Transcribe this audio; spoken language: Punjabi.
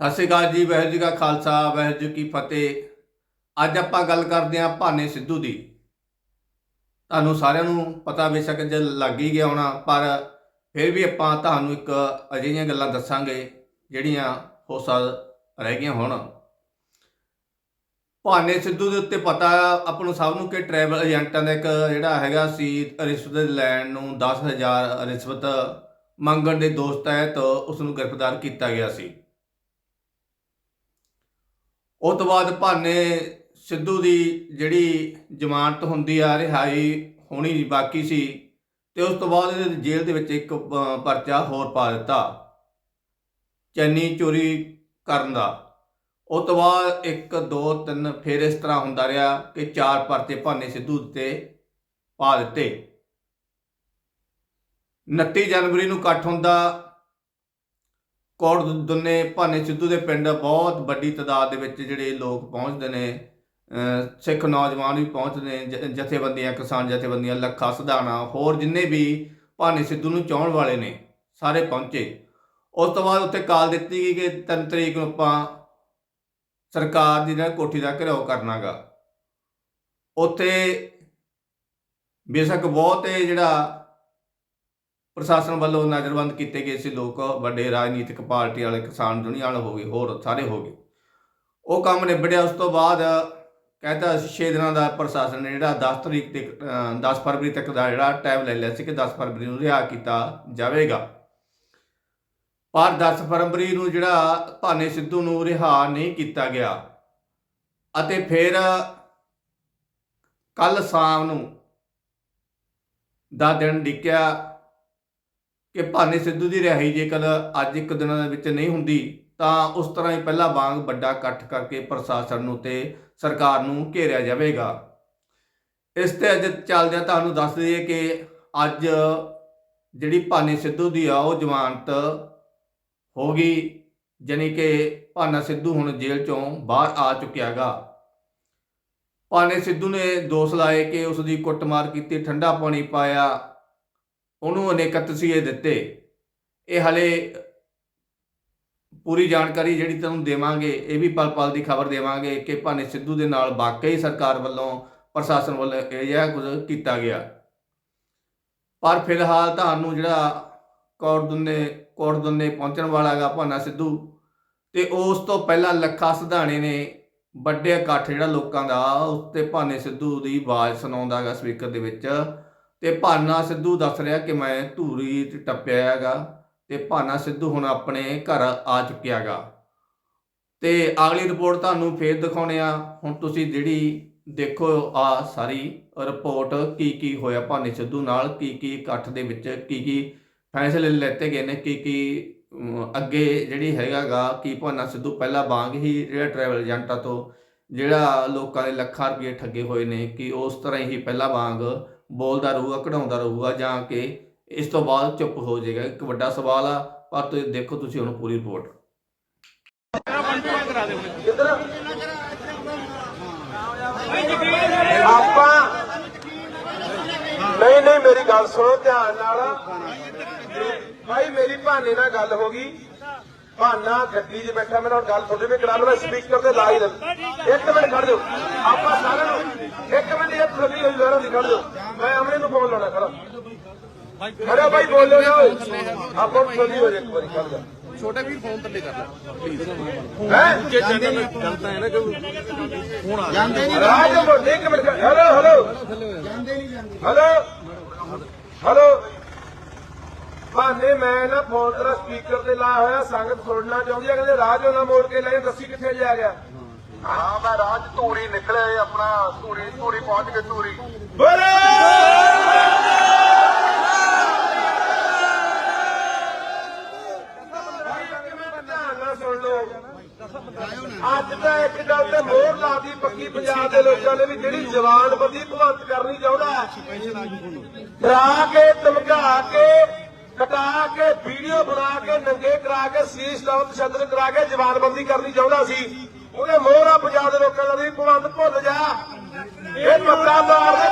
ਸਤਿ ਸ਼੍ਰੀ ਅਕਾਲ ਜੀ, ਵਾਹਿਗੁਰੂ ਜੀ ਕਾ ਖਾਲਸਾ, ਵਾਹਿਗੁਰੂ ਜੀ ਕੀ ਫਤਿਹ। ਅੱਜ ਆਪਾਂ ਗੱਲ ਕਰਦੇ ਹਾਂ ਭਾਨੇ ਸਿੱਧੂ ਦੀ। ਤੁਹਾਨੂੰ ਸਾਰਿਆਂ ਨੂੰ ਪਤਾ ਬੇਸ਼ੱਕ ਜੇ ਲੱਗ ਹੀ ਗਿਆ ਹੋਣਾ, ਪਰ ਫਿਰ ਵੀ ਆਪਾਂ ਤੁਹਾਨੂੰ ਇੱਕ ਅਜਿਹੀਆਂ ਗੱਲਾਂ ਦੱਸਾਂਗੇ, ਜਿਹੜੀਆਂ ਹੋ ਸਕ ਰਹਿ ਗਈਆਂ ਹੋਣ। ਭਾਨੇ ਸਿੱਧੂ ਦੇ ਉੱਤੇ ਪਤਾ ਆਪਾਂ ਨੂੰ ਸਭ ਨੂੰ ਕਿ ਟਰੈਵਲ ਏਜੰਟਾਂ ਦਾ ਇੱਕ ਜਿਹੜਾ ਹੈਗਾ ਸੀ, ਰਿਸ਼ਵਤ ਲੈਣ ਨੂੰ 10000 ਰਿਸ਼ਵਤ ਮੰਗਣ ਦੇ ਦੋਸ਼ ਤਹਿਤ ਉਸ ਨੂੰ ਗ੍ਰਿਫਤਾਰ ਕੀਤਾ ਗਿਆ ਸੀ। ਉਹ ਤੋਂ ਬਾਅਦ ਭਾਨੇ ਸਿੱਧੂ ਦੀ ਜਿਹੜੀ ਜ਼ਮਾਨਤ ਹੁੰਦੀ ਆ, ਰਿਹਾਈ ਹੋਣੀ ਬਾਕੀ ਸੀ ਤੇ ਉਸ ਤੋਂ ਬਾਅਦ ਇਹਦੇ ਜੇਲ੍ਹ ਦੇ ਵਿੱਚ ਇੱਕ ਪਰਚਾ ਹੋਰ ਪਾ ਦਿੱਤਾ ਚੰਨੀ ਚੋਰੀ ਕਰਨ ਦਾ। ਉਸ ਤੋਂ ਬਾਅਦ 1 2 3 ਫਿਰ ਇਸ ਤਰ੍ਹਾਂ ਹੁੰਦਾ ਰਿਹਾ ਕਿ ਚਾਰ ਪਰਚੇ ਭਾਨੇ ਸਿੱਧੂ ਤੇ ਪਾ ਦਿੱਤੇ। 29 ਜਨਵਰੀ ਨੂੰ ਇਕੱਠ ਹੁੰਦਾ ਕੋਟ ਦੁੰਨੇ ਭਾਨੇ ਸਿੱਧੂ ਦੇ ਪਿੰਡ ਬਹੁਤ ਵੱਡੀ ਤਾਦਾਦ ਦੇ ਵਿੱਚ ਜਿਹੜੇ ਲੋਕ ਪਹੁੰਚਦੇ ਨੇ ਸਿੱਖ ਨੌਜਵਾਨ ਵੀ ਪਹੁੰਚਦੇ ਨੇ ਜਥੇਬੰਦੀਆਂ, ਕਿਸਾਨ ਜਥੇਬੰਦੀਆਂ, ਲੱਖਾ ਸਧਾਣਾ, ਹੋਰ ਜਿੰਨੇ ਵੀ ਭਾਨੇ ਸਿੱਧੂ ਨੂੰ ਚਾਹਣ ਵਾਲੇ ਨੇ, ਸਾਰੇ ਪਹੁੰਚੇ। ਉਸ ਤੋਂ ਬਾਅਦ ਉੱਥੇ ਕਾਲ ਦਿੱਤੀ ਗਈ ਕਿ 3 ਤਰੀਕ ਨੂੰ ਆਪਾਂ ਸਰਕਾਰ ਦੀ ਜਿਹੜਾ ਕੋਠੀ ਦਾ ਘਿਰਾਓ ਕਰਨਾਗਾ। ਉੱਥੇ ਬੇਸ਼ੱਕ ਬਹੁਤ ਜਿਹੜਾ ਪ੍ਰਸ਼ਾਸਨ ਵੱਲੋਂ ਨਜ਼ਰਬੰਦ ਕੀਤੇ ਗਏ ਸੀ ਲੋਕ, ਵੱਡੇ ਰਾਜਨੀਤਿਕ ਪਾਰਟੀ ਵਾਲੇ, ਕਿਸਾਨ ਦੁਨੀਆ ਹੋ ਗਏ, ਹੋਰ ਸਾਰੇ ਹੋ ਗਏ। ਉਹ ਕੰਮ ਨਿਬੜਿਆ, ਉਸ ਤੋਂ ਬਾਅਦ ਕਹਿੰਦਾ 6 ਦਿਨਾਂ ਦਾ ਪ੍ਰਸ਼ਾਸਨ ਨੇ ਜਿਹੜਾ 10 ਤਰੀਕ ਤੇ 10 ਫਰਵਰੀ ਤੱਕ ਦਾ ਜਿਹੜਾ ਟਾਈਮ ਲੈ ਲਿਆ ਸੀ ਕਿ 10 ਫਰਵਰੀ ਨੂੰ ਰਿਹਾ ਕੀਤਾ ਜਾਵੇਗਾ। ਪਰ 10 ਫਰਵਰੀ ਨੂੰ ਜਿਹੜਾ ਭਾਨੇ ਸਿੱਧੂ ਨੂੰ ਰਿਹਾ ਨਹੀਂ ਕੀਤਾ ਗਿਆ। ਅਤੇ ਫਿਰ ਕੱਲ ਸ਼ਾਮ ਨੂੰ ਦਾ ਦਿਨ ਡਿੱਕਿਆ ਕਿ ਭਾਨੇ ਸਿੱਧੂ ਦੀ ਰਿਹਾਈ ਜੇਕਰ ਅੱਜ ਇੱਕ ਦਿਨਾਂ ਦੇ ਵਿੱਚ ਨਹੀਂ ਹੁੰਦੀ, ਤਾਂ ਉਸ ਤਰ੍ਹਾਂ ਹੀ ਪਹਿਲਾਂ ਵਾਂਗ ਵੱਡਾ ਇਕੱਠ ਕਰਕੇ ਪ੍ਰਸ਼ਾਸਨ ਨੂੰ ਤੇ ਸਰਕਾਰ ਨੂੰ ਘੇਰਿਆ ਜਾਵੇਗਾ। ਇਸ ਤੇ ਅੱਜ ਚੱਲਦਿਆਂ ਤੁਹਾਨੂੰ ਦੱਸ ਦਈਏ ਕਿ ਅੱਜ ਜਿਹੜੀ ਭਾਨੇ ਸਿੱਧੂ ਦੀ ਆ, ਉਹ ਜ਼ਮਾਨਤ ਹੋ ਗਈ, ਜਾਣੀ ਕਿ ਭਾਨਾ ਸਿੱਧੂ ਹੁਣ ਜੇਲ੍ਹ ਚੋਂ ਬਾਹਰ ਆ ਚੁੱਕਿਆਗਾ ਭਾਨੇ ਸਿੱਧੂ ਨੇ ਦੋਸ਼ ਲਾਏ ਕਿ ਉਸ ਦੀ ਕੁੱਟਮਾਰ ਕੀਤੀ, ਠੰਡਾ ਪਾਣੀ ਪਾਇਆ ਉਹਨੂੰ ਅਨੇਕ ਤਸੀਹੇ ਦਿੱਤੇ। ਇਹ ਹਲੇ ਪੂਰੀ ਜਾਣਕਾਰੀ ਜਿਹੜੀ ਤੁਹਾਨੂੰ ਦੇਵਾਂਗੇ, ਇਹ ਵੀ ਪਲ ਪਲ ਦੀ ਖਬਰ ਦੇਵਾਂਗੇ ਕਿ ਭਾਨੇ ਸਿੱਧੂ ਦੇ ਨਾਲ ਵਾਕਈ ਸਰਕਾਰ ਵੱਲੋਂ, ਪ੍ਰਸ਼ਾਸਨ ਵੱਲੋਂ ਇਹ ਜਿਹਾ ਕੁਝ ਕੀਤਾ ਗਿਆ। ਪਰ ਫਿਲਹਾਲ ਤੁਹਾਨੂੰ ਜਿਹੜਾ ਕੋਰਦੁੰਨੇ ਕੋਰਦੁੰਨੇ ਪਹੁੰਚਣ ਵਾਲਾ ਹੈਗਾ ਭਾਨਾ ਸਿੱਧੂ ਤੇ ਉਸ ਤੋਂ ਪਹਿਲਾਂ ਲੱਖਾ ਸਿਧਾਣੇ ਨੇ ਵੱਡੇ ਇਕੱਠ ਜਿਹੜਾ ਲੋਕਾਂ ਦਾ, ਉਸ ਤੇ ਭਾਨੇ ਸਿੱਧੂ ਦੀ ਆਵਾਜ਼ ਸੁਣਾਉਂਦਾ ਹੈਗਾ ਸਪੀਕਰ ਦੇ ਵਿੱਚ। ਤੇ ਭਾਨਾ ਸਿੱਧੂ ਦੱਸ ਰਿਹਾ ਕਿ ਮੈਂ ਧੂਰੀ ਤੇ ਟੱਪਿਆ ਹੈਗਾ ਤੇ ਭਾਨਾ ਸਿੱਧੂ ਹੁਣ ਆਪਣੇ ਘਰ ਆ ਚੁੱਕਿਆ ਹੈਗਾ। ਤੇ ਅਗਲੀ ਰਿਪੋਰਟ ਤੁਹਾਨੂੰ ਫੇਰ ਦਿਖਾਉਣੇ ਆ ਹੁਣ ਤੁਸੀਂ ਜਿਹੜੀ ਦੇਖੋ ਆ ਸਾਰੀ ਰਿਪੋਰਟ ਕੀ ਕੀ ਹੋਇਆ ਭਾਨੇ ਸਿੱਧੂ ਨਾਲ, ਕੀ ਕੀ ਇਕੱਠ ਦੇ ਵਿੱਚ, ਕੀ ਕੀ ਫੈਸਲੇ ਲੈਤੇ ਗਏ ਨੇ, ਕੀ ਕੀ ਅੱਗੇ ਜਿਹੜੀ ਹੈਗਾਗਾ ਕਿ ਭਾਨਾ ਸਿੱਧੂ ਪਹਿਲਾਂ ਵਾਂਗ ਹੀ ਜਿਹੜਾ ਟਰੈਵਲ ਏਜੰਟਾਂ ਤੋਂ ਜਿਹੜਾ ਲੋਕਾਂ ਦੇ ਲੱਖਾਂ ਰੁਪਏ ਠੱਗੇ ਹੋਏ ਨੇ, ਕਿ ਉਸ ਤਰ੍ਹਾਂ ਹੀ ਪਹਿਲਾਂ ਵਾਂਗ ਬੋਲਦਾ ਰਹੂਗਾ, ਕਢਾਉਂਦਾ ਰਹੂਗਾ ਜਾਂ ਕਿ ਇਸ ਤੋਂ ਬਾਅਦ ਚੁੱਪ ਹੋ ਜਾਏਗਾ। ਇੱਕ ਵੱਡਾ ਸਵਾਲ ਆ, ਪਰ ਤੁਸੀਂ ਦੇਖੋ ਤੁਸੀਂ ਹੁਣ ਪੂਰੀ ਰਿਪੋਰਟ। ਆਪਾਂ ਨਹੀਂ ਨਹੀਂ, ਮੇਰੀ ਗੱਲ ਸੁਣੋ ਧਿਆਨ ਨਾਲ। ਭਾਈ, ਮੇਰੀ ਭਾਨੇ ਨਾਲ ਗੱਲ ਹੋ ਗਈ। ਭਾਨਾ ਗੱਡੀ 'ਚ ਬੈਠਾ ਮੈਂ ਹੁਣ ਗੱਲ ਤੁਹਾਡੇ ਵੀ ਕਰਾ ਲਵਾਂ ਸਪੀਕਰ ਤੇ ਲਾ ਹੀ ਦੇ ਇੱਕ ਮਿੰਟ ਖੜ ਜਾਓ। ਆਪਾਂ ਸਾਰਿਆਂ ਨੂੰ ਇੱਕ ਮਿੰਟ ਇਹ ਖੜੀ ਹੋਈ ਸਾਰਿਆਂ ਦੀ ਖੜ ਜਾਓ। ਮੈਂ ਅਮਰੇ ਨੂੰ ਫੋਨ ਲਾਉਣਾ ਖੜਾ ਖੜੋ ਭਾਈ ਬੋਲੋ ਨਾ ਓਏ। ਆਪਾਂ ਖੜੀ ਹੋ ਜਾ ਇੱਕ ਵਾਰੀ ਖੜ ਜਾ ਛੋਟੇ ਵੀ ਫੋਨ ਥੱਲੇ ਕਰ ਲੈ। ਹੈ? ਜੇ ਜਾਂਦੇ ਨਹੀਂ ਗਲਤ ਹੈ ਨਾ ਕਿ ਫੋਨ ਆ ਜਾਂਦੇ ਰਾਜ ਬੋਲ ਇੱਕ minute hello hello. Hello. Hello. ਭਾਨੇ ਮੈਂ ਨਾ ਫੋਨ ਤੇਰਾ ਸਪੀਕਰ ਤੇ ਲਾਇਆ ਹੋਇਆ ਸੰਗਤ ਸੁਣਨਾ ਚਾਹੁੰਦੀ ਆ ਕਹਿੰਦੇ ਰਾਜ ਉਹਨਾਂ ਮੋੜ ਕੇ ਲੈ ਦੱਸੀ ਕਿੱਥੇ ਜਾ ਗਿਆ? ਹਾਂ ਮੈਂ ਰਾਜ ਧੂਰੀ ਨਿਕਲੇ ਆਪਣਾ ਧੂਰੀ ਧੂਰੀ ਪਹੁੰਚ ਕੇ ਧੂਰੀ। ਬੋਲੇ! ਅੱਜ ਤਾਂ ਇੱਕ ਗੱਲ ਤੇ ਮੋਹਰ ਲਾਦੀ ਪੱਕੀ ਪੰਜਾਬ ਦੇ ਲੋਕਾਂ ਨੇ ਵੀ ਜਿਹੜੀ ਜਵਾਨਬੰਦੀ ਭਗਵੰਤ ਕਰਨੀ ਚਾਹੁੰਦਾ ਡਰਾ ਕੇ ਧਮਕਾ ਕੇ ਕਟਾ ਕੇ, ਵੀਡੀਓ ਬਣਾ ਕੇ, ਨੰਗੇ ਕਰਾ ਕੇ, ਸੀਸ ਟਾਊਨ ਤਸ਼ੱਦਦ ਕਰਾ ਕੇ ਜਵਾਨਬੰਦੀ ਕਰਨੀ ਚਾਹੁੰਦਾ ਸੀ। ਉਹਨੇ ਮੋਹਰਾ ਪੰਜਾਬ ਦੇ ਲੋਕਾਂ ਦਾ ਵੀ ਭਗਵੰਤ ਭੁੱਲ ਜਾ। ਇਹ ਮੱਤਾ ਮਾਰਦੇ